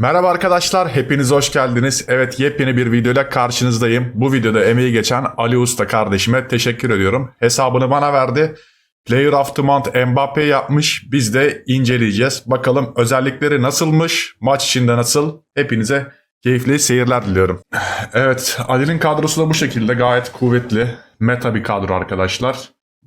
Merhaba arkadaşlar, hepiniz hoş geldiniz. Evet, yepyeni bir videoyla karşınızdayım. Bu videoda emeği geçen Ali Usta kardeşime teşekkür ediyorum. Hesabını bana verdi. Player of the Month Mbappe yapmış. Biz de inceleyeceğiz. Bakalım özellikleri nasılmış, maç içinde nasıl? Hepinize keyifli seyirler diliyorum. Evet, Ali'nin kadrosu da bu şekilde gayet kuvvetli. Meta bir kadro arkadaşlar.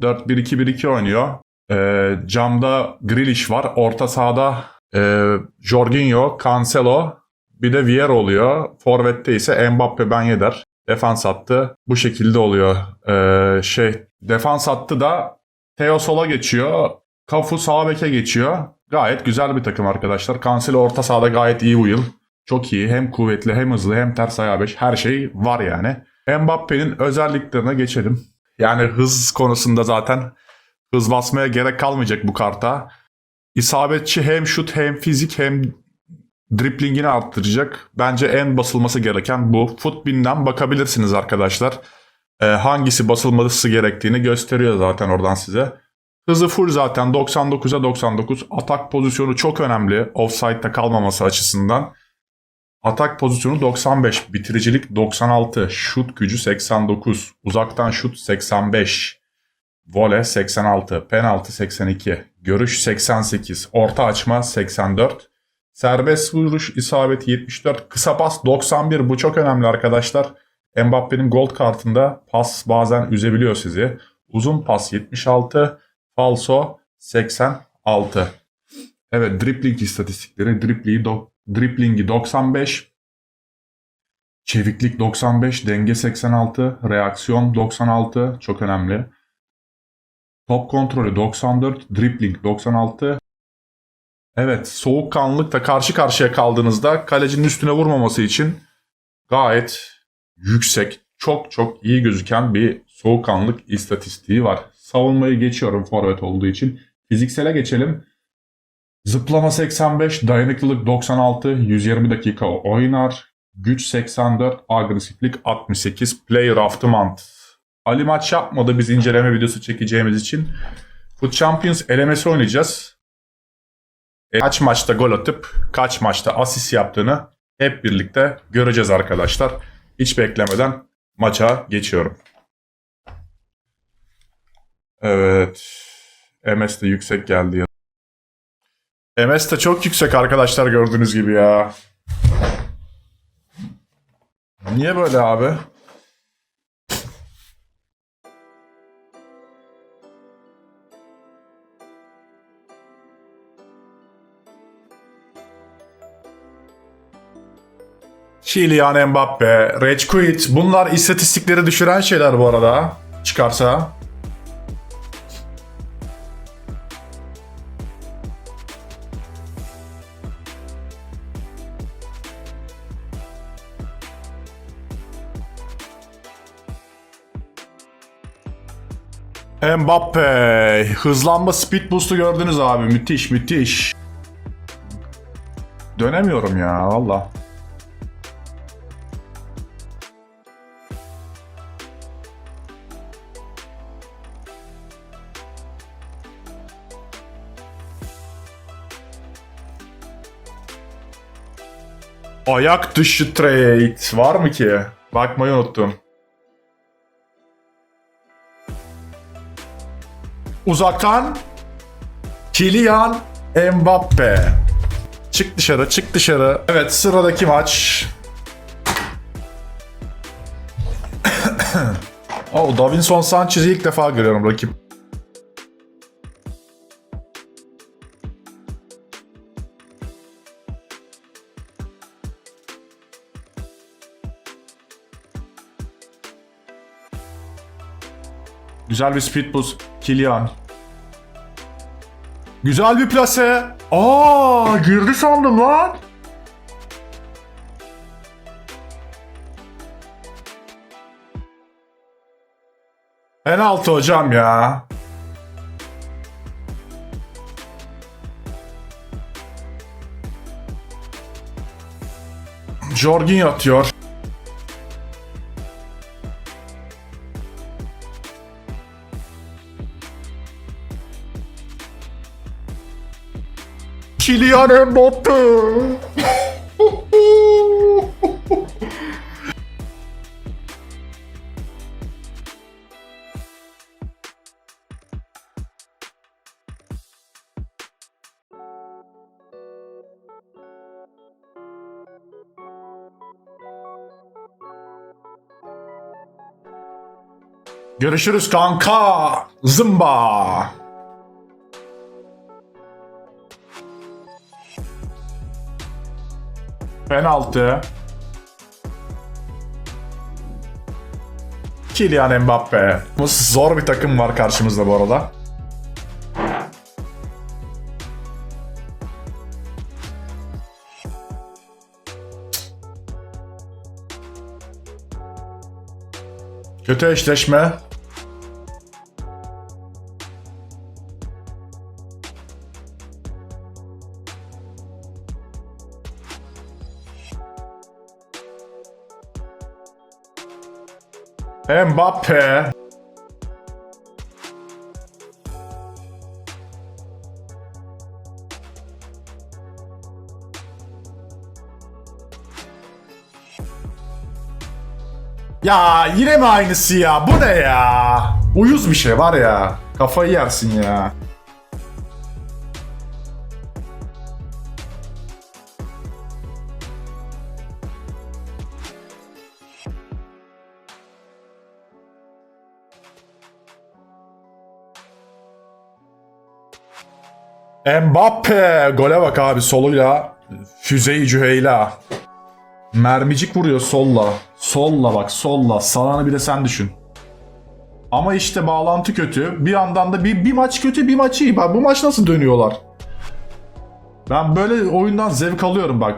4-1-2-1-2 oynuyor. Ee, camda Grealish var. Orta sahada e, Jorginho, Cancelo bir de Vieira oluyor. Forvet'te ise Mbappe Ben Yedder. Defans hattı bu şekilde oluyor. Ee, şey defans hattı da Theo sola geçiyor. Cafu sağ beke geçiyor. Gayet güzel bir takım arkadaşlar. Cancelo orta sahada gayet iyi bu yıl. Çok iyi. Hem kuvvetli hem hızlı hem ters ayağı beş. Her şey var yani. Mbappe'nin özelliklerine geçelim. Yani hız konusunda zaten hız basmaya gerek kalmayacak bu karta. İsabetçi hem şut hem fizik hem driplingini arttıracak. Bence en basılması gereken bu. Footbin'den bakabilirsiniz arkadaşlar. Ee, hangisi basılması gerektiğini gösteriyor zaten oradan size. Hızı full zaten 99'a 99. Atak pozisyonu çok önemli offside'da kalmaması açısından. Atak pozisyonu 95, bitiricilik 96, şut gücü 89, uzaktan şut 85, vole 86, penaltı 82, görüş 88, orta açma 84, serbest vuruş isabeti 74, kısa pas 91 bu çok önemli arkadaşlar. Mbappe'nin gold kartında pas bazen üzebiliyor sizi. Uzun pas 76, falso 86. Evet dribbling istatistikleri driblingi, do, driblingi 95, çeviklik 95, denge 86, reaksiyon 96 çok önemli. Top kontrolü 94, dribbling 96. Evet soğukkanlılıkla karşı karşıya kaldığınızda kalecinin üstüne vurmaması için gayet yüksek, çok çok iyi gözüken bir soğukkanlılık istatistiği var. Savunmayı geçiyorum forvet olduğu için. Fiziksele geçelim. Zıplama 85, dayanıklılık 96, 120 dakika oynar. Güç 84, agresiflik 68, player of the month. Ali maç yapmadı biz inceleme videosu çekeceğimiz için. Foot Champions elemesi oynayacağız. E, Kaç maçta gol atıp kaç maçta asist yaptığını hep birlikte göreceğiz arkadaşlar. Hiç beklemeden maça geçiyorum. Evet. MS de yüksek geldi ya. MS de çok yüksek arkadaşlar gördüğünüz gibi ya. Niye böyle abi? Kylian Mbappe, Rage Quit. Bunlar istatistikleri düşüren şeyler bu arada. Çıkarsa. Mbappe. Hızlanma speed boost'u gördünüz abi. Müthiş müthiş. Dönemiyorum ya valla. Ayak dışı trade var mı ki? Bakmayı unuttum. Uzaktan Kylian Mbappe. Çık dışarı, çık dışarı. Evet, sıradaki maç. oh, Davinson Sanchez'i ilk defa görüyorum rakip. Güzel bir speed boost. Kylian. Güzel bir plase. Aa, girdi sandım lan. Penaltı hocam ya. Jorginho atıyor. Kylian Mbappe. Görüşürüz kanka. Zımba. Penaltı. Kylian Mbappe. Zor bir takım var karşımızda bu arada. Kötü eşleşme. Mbappe. Ya yine mi aynısı ya? Bu ne ya? Uyuz bir şey var ya. Kafayı yersin ya. Mbappe gole bak abi soluyla Füzeyi Cüheyla. Mermicik vuruyor solla. Solla bak solla. Salanı bir de sen düşün. Ama işte bağlantı kötü. Bir yandan da bir, bir maç kötü bir maç iyi. Bak bu maç nasıl dönüyorlar? Ben böyle oyundan zevk alıyorum bak.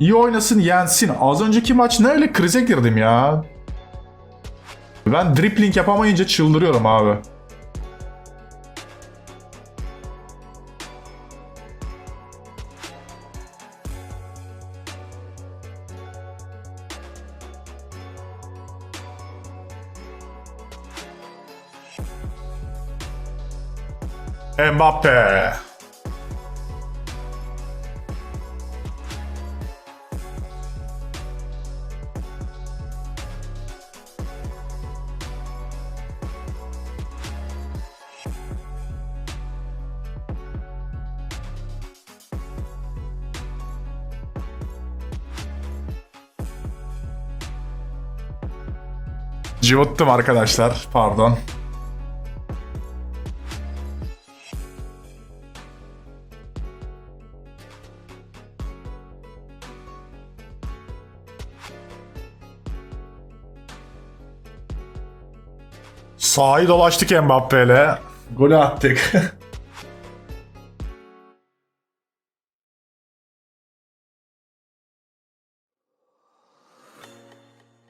İyi oynasın yensin. Az önceki maç ne öyle krize girdim ya. Ben dribbling yapamayınca çıldırıyorum abi. Mbappe. Cıvıttım arkadaşlar. Pardon. Sahayı dolaştık Mbappe'yle. Golü attık.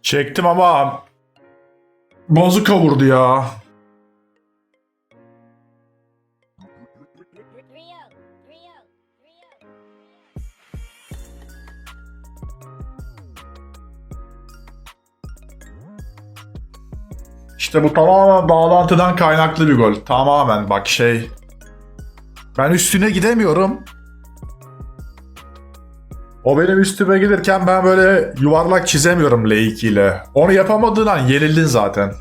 Çektim ama Bazuka vurdu ya. İşte bu tamamen bağlantıdan kaynaklı bir gol. Tamamen bak şey. Ben üstüne gidemiyorum. O benim üstüme gelirken ben böyle yuvarlak çizemiyorum L2 ile. Onu yapamadığın an yenildin zaten.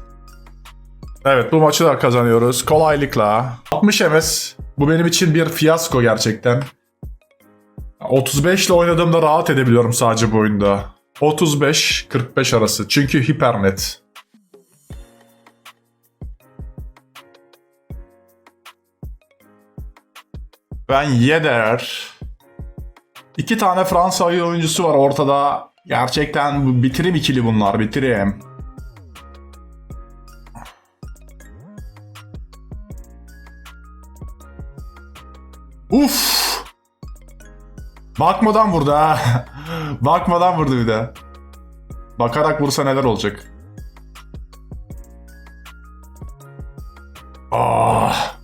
Evet bu maçı da kazanıyoruz. Kolaylıkla. 60 MS. Bu benim için bir fiyasko gerçekten. 35 ile oynadığımda rahat edebiliyorum sadece bu oyunda. 35-45 arası. Çünkü hipernet. Ben Yedder. İki tane Fransa oyuncusu var ortada. Gerçekten bitirim ikili bunlar. Bitirim. Uf. Bakmadan vurdu ha. Bakmadan vurdu bir de. Bakarak vursa neler olacak? Ah.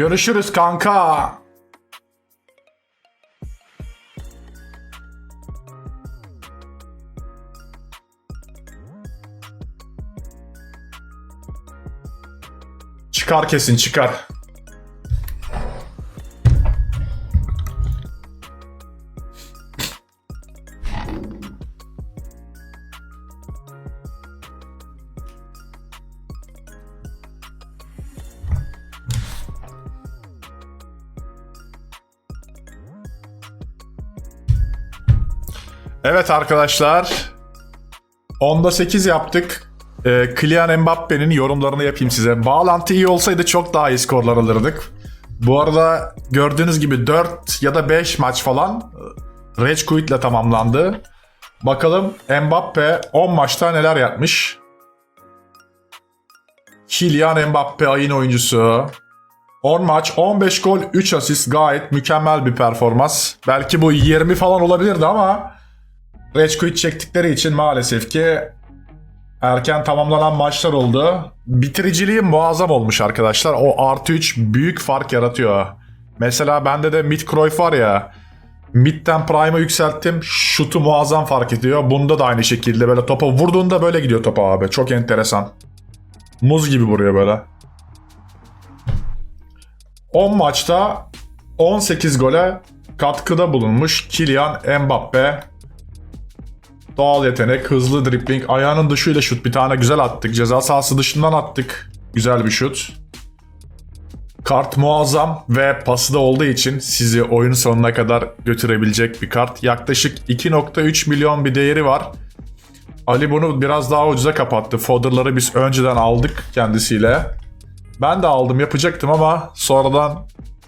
Görüşürüz kanka. Çıkar kesin çıkar. Evet arkadaşlar. 10'da 8 yaptık. Ee, Kylian Mbappe'nin yorumlarını yapayım size. Bağlantı iyi olsaydı çok daha iyi skorlar alırdık. Bu arada gördüğünüz gibi 4 ya da 5 maç falan e, Rage Quit ile tamamlandı. Bakalım Mbappe 10 maçta neler yapmış. Kylian Mbappe ayın oyuncusu. 10 maç, 15 gol, 3 asist gayet mükemmel bir performans. Belki bu 20 falan olabilirdi ama Rage Quit çektikleri için maalesef ki erken tamamlanan maçlar oldu. Bitiriciliği muazzam olmuş arkadaşlar. O artı 3 büyük fark yaratıyor. Mesela bende de Mid Cruyff var ya. Mid'den Prime'ı yükselttim. Şutu muazzam fark ediyor. Bunda da aynı şekilde böyle topa vurduğunda böyle gidiyor topa abi. Çok enteresan. Muz gibi vuruyor böyle. 10 maçta 18 gole katkıda bulunmuş Kylian Mbappe. Doğal yetenek, hızlı dribbling, ayağının dışıyla şut. Bir tane güzel attık. Ceza sahası dışından attık. Güzel bir şut. Kart muazzam ve pası da olduğu için sizi oyun sonuna kadar götürebilecek bir kart. Yaklaşık 2.3 milyon bir değeri var. Ali bunu biraz daha ucuza kapattı. Fodder'ları biz önceden aldık kendisiyle. Ben de aldım yapacaktım ama sonradan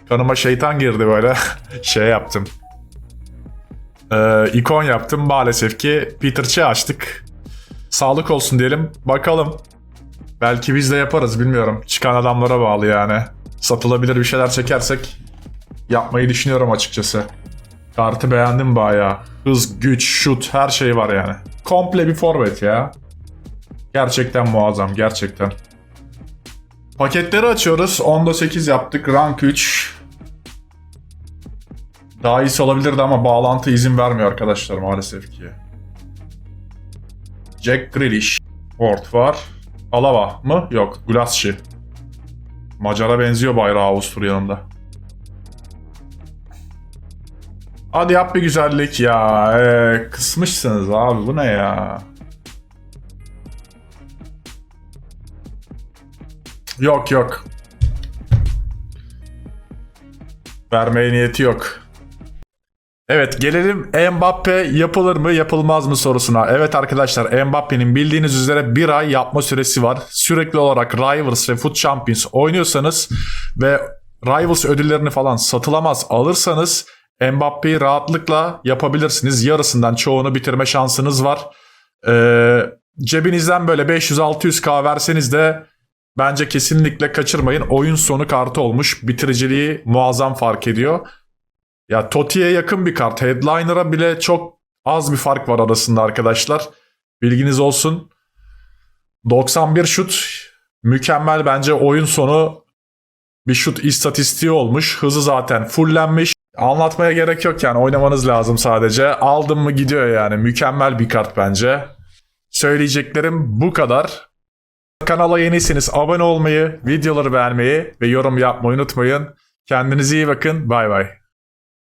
kanıma şeytan girdi böyle. şey yaptım. Ee, ikon yaptım. Maalesef ki Peter Ç'ı açtık. Sağlık olsun diyelim. Bakalım. Belki biz de yaparız bilmiyorum. Çıkan adamlara bağlı yani. Satılabilir bir şeyler çekersek yapmayı düşünüyorum açıkçası. Kartı beğendim bayağı. Hız, güç, şut her şey var yani. Komple bir forvet ya. Gerçekten muazzam gerçekten. Paketleri açıyoruz. 10'da 8 yaptık. Rank 3. Daha iyisi olabilirdi ama bağlantı izin vermiyor arkadaşlar maalesef ki. Jack Grealish. Ford var. Alava mı? Yok. Gulaschi. Macara benziyor bayrağı Avusturya'nın da. Hadi yap bir güzellik ya. Ee, kısmışsınız abi bu ne ya? Yok yok. Vermeye niyeti yok. Evet gelelim Mbappe yapılır mı yapılmaz mı sorusuna. Evet arkadaşlar Mbappe'nin bildiğiniz üzere bir ay yapma süresi var. Sürekli olarak Rivals ve Foot Champions oynuyorsanız ve Rivals ödüllerini falan satılamaz alırsanız Mbappe'yi rahatlıkla yapabilirsiniz. Yarısından çoğunu bitirme şansınız var. Ee, cebinizden böyle 500-600k verseniz de bence kesinlikle kaçırmayın. Oyun sonu kartı olmuş. Bitiriciliği muazzam fark ediyor. Ya Toti'ye yakın bir kart. Headliner'a bile çok az bir fark var arasında arkadaşlar. Bilginiz olsun. 91 şut mükemmel bence oyun sonu bir şut istatistiği olmuş. Hızı zaten fullenmiş. Anlatmaya gerek yok yani oynamanız lazım sadece. Aldım mı gidiyor yani. Mükemmel bir kart bence. Söyleyeceklerim bu kadar. Kanala yeniyseniz abone olmayı, videoları beğenmeyi ve yorum yapmayı unutmayın. Kendinize iyi bakın. Bay bay.